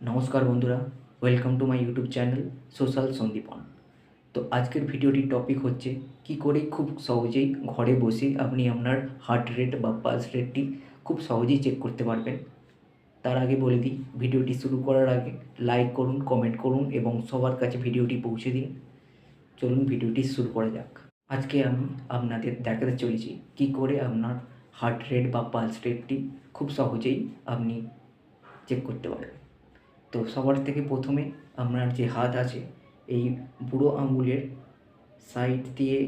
নমস্কার বন্ধুরা welcome to my YouTube channel social Sandipan তো আজকের ভিডিওটির টপিক হচ্ছে, কি করে খুব সহজেই ঘরে বসে আপনি আপনার হার্ট রেট বা পালস রেটটি খুব সহজেই চেক করতে পারবেন। তার আগে বলে দিই, ভিডিওটি শুরু করার আগে লাইক করুন কমেন্ট করুন এবং সবার কাছে ভিডিওটি পৌঁছে দিন। চলুন ভিডিওটি শুরু করা যাক। আজকে আমি আপনাদের দেখাতে চলেছি, কি করে আপনার হার্ট রেট বা পালস রেটটি খুব সহজেই আপনি চেক করতে পারবেন। তো সবার থেকে প্রথমে আপনার যে হাত আছে, এই বুড়ো আঙুলের সাইড দিয়ে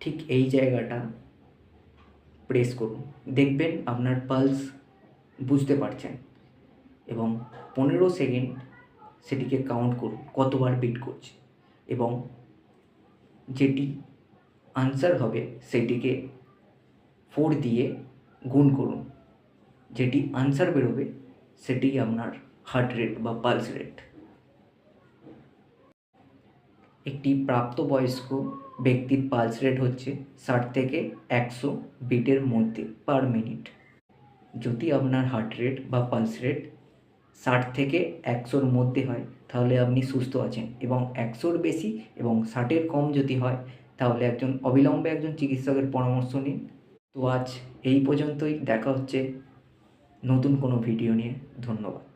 ঠিক এই জায়গাটা প্রেস করুন। দেখবেন আপনার পালস বুঝতে পারছেন এবং পনেরো সেকেন্ড সেটিকে কাউন্ট করুন, কতবার বিট করছে এবং যেটি আনসার হবে সেটিকে ফোর দিয়ে গুণ করুন। যেটি আনসার বেরোবে সেটি আপনার হার্ট রেট বা পালস রেট একটি প্রাপ্তবয়স্ক ব্যক্তির পালস রেট হচ্ছে ষাট থেকে একশো বিটের মধ্যে পার মিনিট যদি আপনার হার্ট রেট বা পালস রেট ষাট থেকে একশোর মধ্যে হয়, তাহলে আপনি সুস্থ আছেন এবং একশোর বেশি এবং ষাটের কম যদি হয়, তাহলে একজন অবিলম্বে একজন চিকিৎসকের পরামর্শ নিন। তো আজ এই পর্যন্তই। দেখা হচ্ছে নতুন কোনো ভিডিও নিয়ে ধন্যবাদ।